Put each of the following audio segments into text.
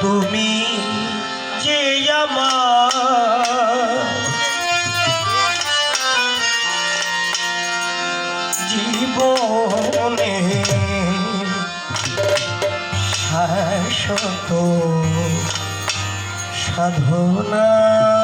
তুমি যে আমার জীবনে শাশ্বত সাধনা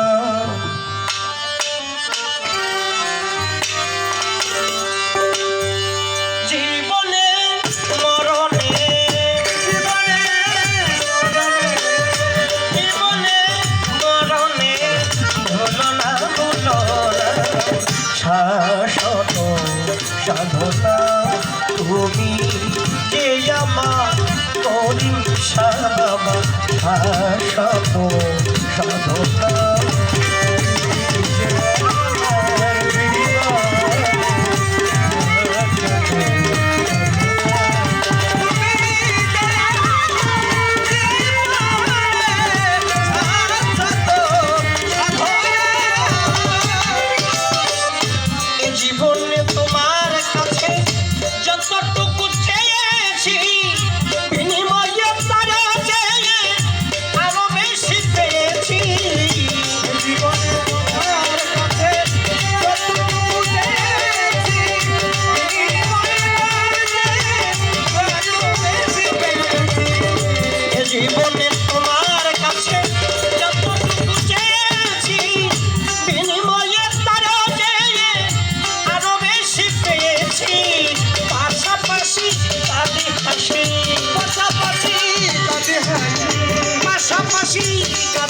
শাশ্বত সাধনা তুমি যে আমার করিম সাবা শাশ্বত সাধনা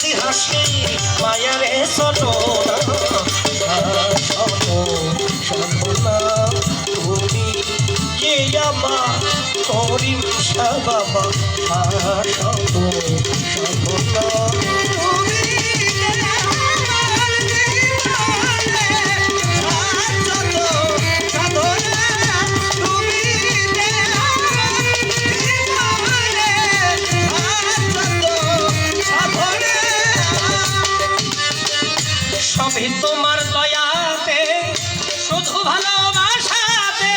তাদের হাসি মায়ের চলো না তুমি কে আমা করিম বাবা? সবই তোমার দয়াতে শুধু ভালোবাসাতে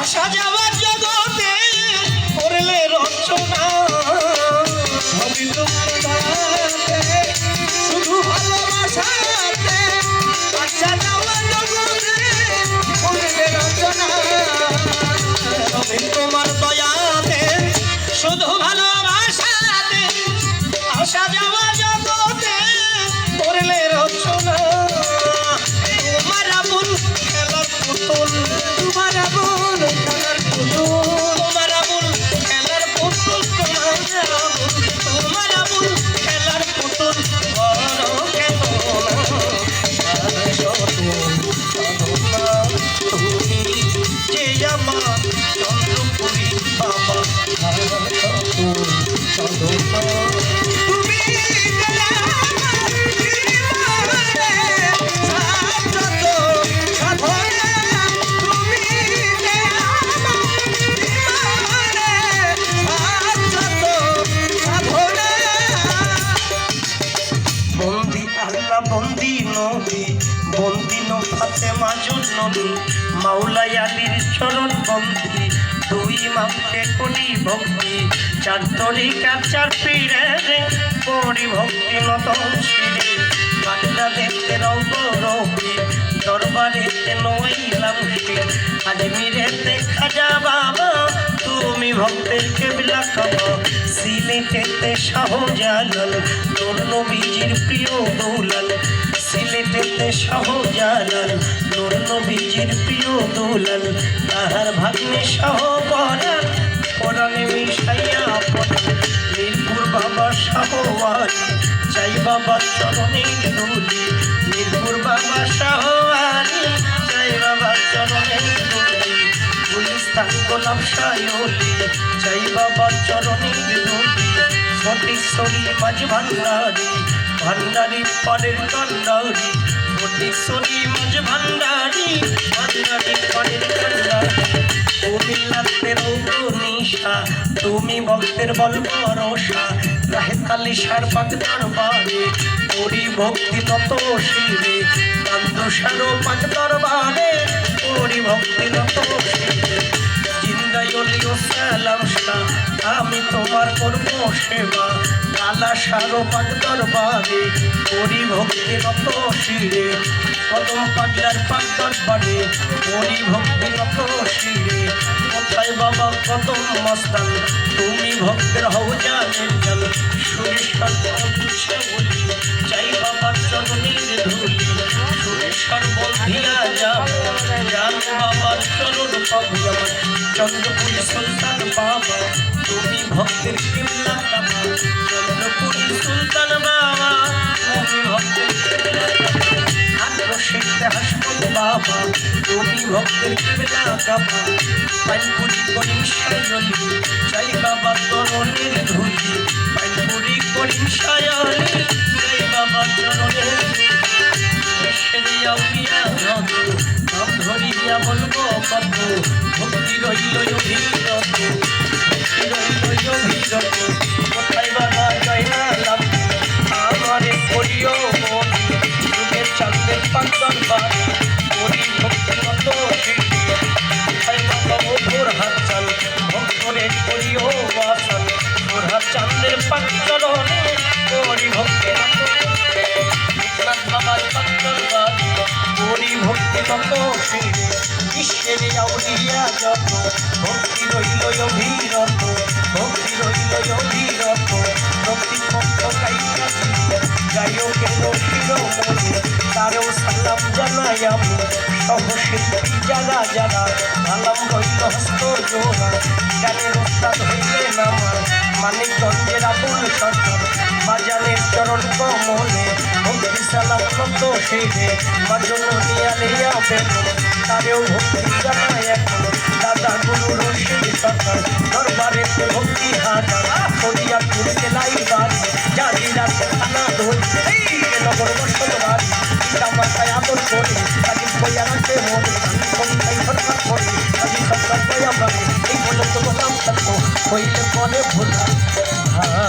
আসা যাওয়ার মাওলাই আলীর চরণ বন্দি দুই মামকে করি ভক্তি, চার তরিকা চার পীরে করি ভক্তি নতন শিরে। কান্না দেখতে রব রবি দরবারেতে নইলাম শির। আজমিরেতে খাজা বাবা তুমি ভক্তের কেবলা খাব। সিলেটেতে শাহজালাল, তোর নবীজির প্রিয় দৌলাল। সিলেটেতে শাহজালাল দৌলাল, তাহার ভাগ্নে শাহ পরাণ পরাণে মিশাইয়া পড়ে মিরপুর বাবা শাহওয়ালি চাই বাবা চরণের দুলি মিরপুর বাবা শাহওয়ালি চাই বাবা চরণের দুলি গুলিস্তান গোলাপ সায়লি চাই বাবা চরণের দুলি ফটিশ্বরী মাঝ ভান্ডারি ভান্ডারি পরের কান্ডারি ফটিশ্বরী ভান্ডারি ভান্ডারি নিশা, তুমি ভক্তের বল ভরসা, রাহে কালিশার পাগদার বারে ওরি ভক্তি নত শিরে কান্দসারো পাগদার বারে ওরি ভক্তি নত শিরে। জিন্দাইলিও সালাম শাহ আমি তোমার করব সেবা কালা সারো পাগদার বারে ওরি ভক্তি নত শিরে। কদম পাগলার পাগদার বারে ওরি ভক্তি নত শিরে। কোথায় বাবা কদম মস্তান, তুমি ভক্তের হও জানেন জান। সুরেশ সুরেশ্বর বুঝে বলি চাই বাবার চরণের ধুলি সুরেশ সুরেশ্বর বন্ধিয়া যাব জান বাবার চরণ পাবো আমার চন্দ্রপুরী সুলতান বাবা, তুমি ভক্তের কিমলা কাবা। চন্দ্রপুরী সুলতান বাবা বাবা, তুমি ভক্তের কিমলা কাবা। পাইপুরি করিম সায়লি চাই বাবা তরণের ধুলি। পাইপুরি করিম সায়লি চাই বাবা চরণের উড়িয়া রত, নাম ধরিয়া বলব কত ভক্তি রইল অভিরত ভক্তি রইল অভিরত কোথায় বাবা জয় না লাভ? আমারে করিও মনি চাঁদের পাগল বিশ্বের আউলিয়া যত ভক্তি রইল অভিরত ভক্তি রইল অভিরত ভক্তি ভক্ত গাইয়া গায়কের শিরোমণি তারেও সালাম জানাই আমি, সহশিল্পী যারা যারা আলাম রইল হস্ত জোড়া গানের ওস্তাদ হইলেন আমার মানিকগঞ্জের আবুল সরকার বাজানের চরণ কমলে। ভক্তি সালাম নত সেরে বাজন নিয়ালিয়া বেতন তারেও ভক্তি জানাই এখন। দাদা গুরু রশিদ সরকার দরবারে ভক্তি হাজার। করিয়া তুলতে লাই বাড়ি জানি রাতে নগর বসত বাড়ি পিতা মাতায় আদর করে আজি বইয়া রাখতে মনে। সন্তাই সরকার করে আজি সরকার বইয়া মানে এই পর্যন্ত গোলাম থাকব হইলে বলে ভোলা।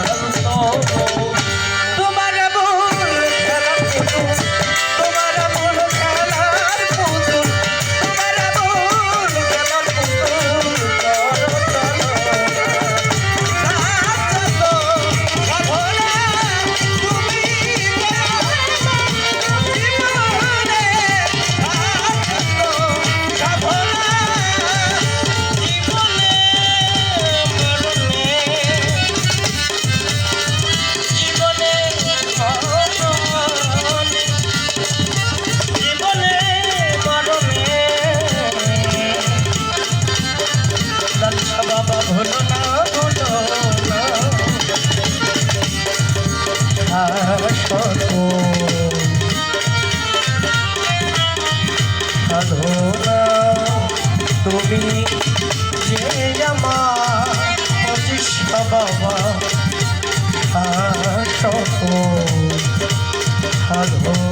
তোমার তুমি যে আমার বাবা? আসো সাধনা